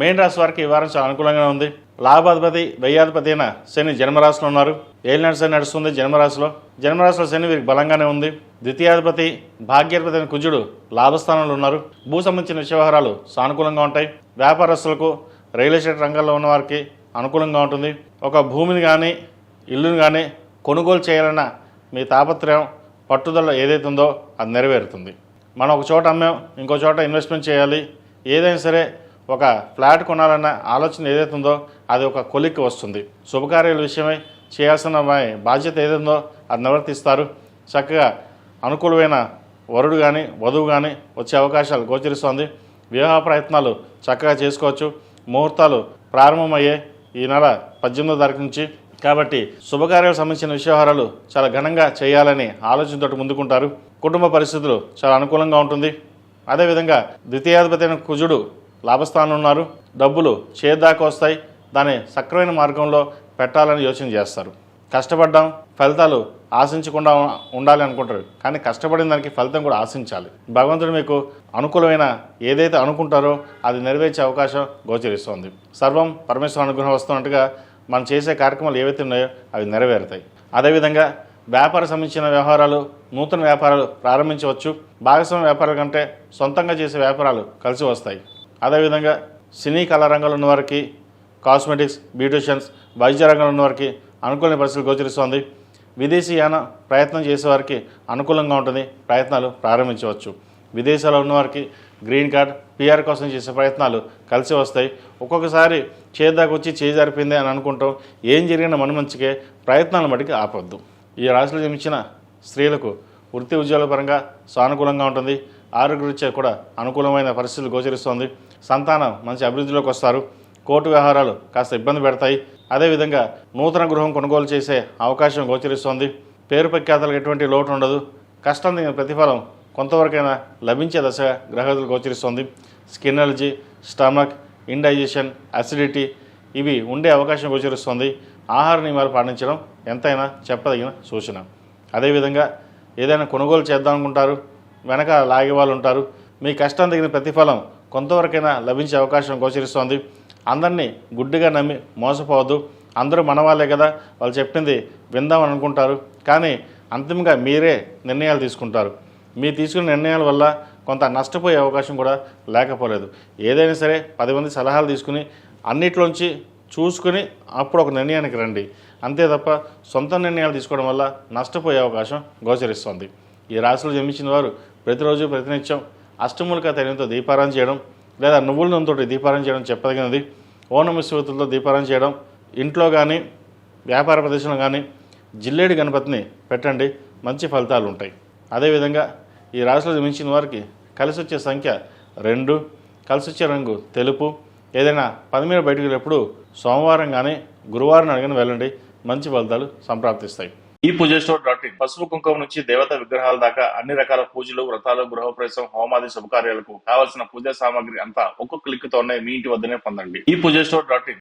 Main రాశి వారికి ఈ వారం చాలా అనుకూలంగా ఉంది. లాభాధిపతి వ్యయాధిపతి అయిన శని జన్మరాశిలో ఉన్నారు. ఏలినాడు శని నడుస్తుంది జన్మరాశిలో జన్మరాశిలో శని వీరికి బలంగానే ఉంది. ద్వితీయాధిపతి భాగ్యాధిపతి అయిన కుజుడు లాభస్థానంలో ఉన్నారు. భూ సంబంధించిన వ్యవహారాలు సానుకూలంగా ఉంటాయి. వ్యాపారస్తులకు రియల్ ఎస్టేట్ రంగంలో ఉన్న వారికి అనుకూలంగా ఉంటుంది. ఒక భూమిని కానీ ఇల్లుని కానీ కొనుగోలు చేయాలన్న మీ తాపత్రయం పట్టుదల ఏదైతే ఉందో అది నెరవేరుతుంది. మనం ఒక చోట అమ్మాం ఇంకో చోట ఇన్వెస్ట్మెంట్ చేయాలి. ఏదైనా సరే ఒక ఫ్లాట్ కొనాలన్న ఆలోచన ఏదైతే ఉందో అది ఒక కొలిక్కి వస్తుంది. శుభకార్యాల విషయమై చేయాల్సిన బాధ్యత ఏదైందో అది నివర్తిస్తారు చక్కగా అనుకూలమైన వరుడు కానీ వధువు కానీ వచ్చే అవకాశాలు గోచరిస్తోంది. వివాహ ప్రయత్నాలు చక్కగా చేసుకోవచ్చు. ముహూర్తాలు ప్రారంభమయ్యే ఈ నెల పద్దెనిమిదో తారీఖు నుంచి. కాబట్టి శుభకార్యాలకు సంబంధించిన విషయవహారాలు చాలా ఘనంగా చేయాలని ఆలోచనతో ముందుకుంటారు. కుటుంబ పరిస్థితులు చాలా అనుకూలంగా ఉంటుంది. అదేవిధంగా ద్వితీయాధిపతి అయిన కుజుడు లాభస్థానం ఉన్నారు. డబ్బులు చేదాకా వస్తాయి. దాన్ని సక్రమైన మార్గంలో పెట్టాలని యోచన చేస్తారు. కష్టపడ్డాం ఫలితాలు ఆశించకుండా ఉండాలి అనుకుంటారు. కానీ కష్టపడిన దానికి ఫలితం కూడా ఆశించాలి. భగవంతుడు మీకు అనుకూలమైన ఏదైతే అనుకుంటారో అది నెరవేర్చే అవకాశం గోచరిస్తోంది. సర్వం పరమేశ్వర అనుగ్రహం వస్తున్నట్టుగా మనం చేసే కార్యక్రమాలు ఏవైతే ఉన్నాయో అవి నెరవేరుతాయి. అదేవిధంగా వ్యాపార సంబంధించిన వ్యవహారాలు నూతన వ్యాపారాలు ప్రారంభించవచ్చు. భాగస్వామ్య వ్యాపారాల కంటే సొంతంగా చేసే వ్యాపారాలు కలిసి వస్తాయి. అదేవిధంగా సినీ కళా రంగంలో ఉన్న వారికి కాస్మెటిక్స్ బ్యూటిషియన్స్ వైద్య రంగంలో ఉన్న వారికి అనుకూలమైన పరిస్థితులు గోచరిస్తోంది. విదేశీయాన ప్రయత్నం చేసేవారికి అనుకూలంగా ఉంటుంది. ప్రయత్నాలు ప్రారంభించవచ్చు. విదేశాల్లో ఉన్నవారికి గ్రీన్ కార్డ్ పిఆర్ కోసం చేసే ప్రయత్నాలు కలిసి వస్తాయి. ఒక్కొక్కసారి చేదాకా వచ్చి చేజారిపోయింది అని అనుకుంటాం. ఏం జరిగిన మన మంచికే. ప్రయత్నాలను బట్టి ఆపొద్దు. ఈ రాశిలో జన్మించిన స్త్రీలకు వృత్తి ఉద్యోగాల పరంగా సానుకూలంగా ఉంటుంది. ఆరోగ్యరీత్యా కూడా అనుకూలమైన పరిస్థితులు గోచరిస్తోంది. సంతానం మంచి అభివృద్ధిలోకి వస్తారు. కోర్టు వ్యవహారాలు కాస్త ఇబ్బంది పెడతాయి. అదేవిధంగా నూతన గృహం కొనుగోలు చేసే అవకాశం గోచరిస్తోంది. పేరు ప్రఖ్యాతలకు ఎటువంటి లోటు ఉండదు. కష్టం దిగిన ప్రతిఫలం కొంతవరకైనా లభించే దశగా గ్రహగతులు గోచరిస్తోంది. Skin allergy stomach indigestion acidity ఇవి ఉండే అవకాశం గోచరిస్తుంది. ఆహార నియమాలు పాటించడం ఎంతైనా చెప్పదగిన సూచన. అదేవిధంగా ఏదైనా కొనుగోలు చేద్దాం అనుకుంటారు వెనక లాగే వాళ్ళు ఉంటారు మీ కష్టం తగిన ప్రతిఫలం కొంతవరకైనా లభించే అవకాశం గోచరిస్తోంది. అందరినీ గుడ్డిగా నమ్మి మోసపోవద్దు. అందరూ మనవాళ్ళే కదా వాళ్ళు చెప్పింది విందామని అనుకుంటారు కానీ అంతిమంగా మీరే నిర్ణయాలు తీసుకుంటారు. మీరు తీసుకున్న నిర్ణయాల వల్ల కొంత నష్టపోయే అవకాశం కూడా లేకపోలేదు. ఏదైనా సరే పది మంది సలహాలు తీసుకుని అన్నిట్లోంచి చూసుకుని అప్పుడు ఒక నిర్ణయానికి రండి. అంతే తప్ప సొంత నిర్ణయాలు తీసుకోవడం వల్ల నష్టపోయే అవకాశం గోచరిస్తుంది. ఈ రాశిలో జన్మించిన వారు ప్రతిరోజు ప్రతినిత్యం అష్టములక తైలంతో దీపారాయణ చేయడం లేదా నువ్వుల నూనెతో దీపారాయణ చేయడం చెప్పదగినది. ఓనమి శివతులతో దీపారాయణ చేయడం ఇంట్లో కానీ వ్యాపార ప్రదేశంలో కానీ జిల్లేడు గణపతిని పెట్టండి మంచి ఫలితాలు ఉంటాయి. అదేవిధంగా ఈ రాశిలో మించిన వారికి కలిసి వచ్చే సంఖ్య రెండు కలిసి వచ్చే రంగు తెలుపు. ఏదైనా పని మీద బయటకు వెళ్ళినప్పుడు సోమవారం కానీ గురువారం అడిగిన వెళ్ళండి మంచి ఫలితాలు సంప్రాప్తిస్తాయి. ఈ పూజ స్టోర్ డాట్ ఇన్ పసుపు కుంకుమ నుంచి దేవత విగ్రహాల దాకా అన్ని రకాల పూజలు వ్రతాలు గృహప్రవేశం హోమాది శుభకార్యాలకు కావలసిన పూజా సామాగ్రి అంతా ఒక్కొక్క క్లిక్ తోనే మీ ఇంటి వద్దనే పొందండి. ఈ పూజ స్టోర్ డాట్ ఇన్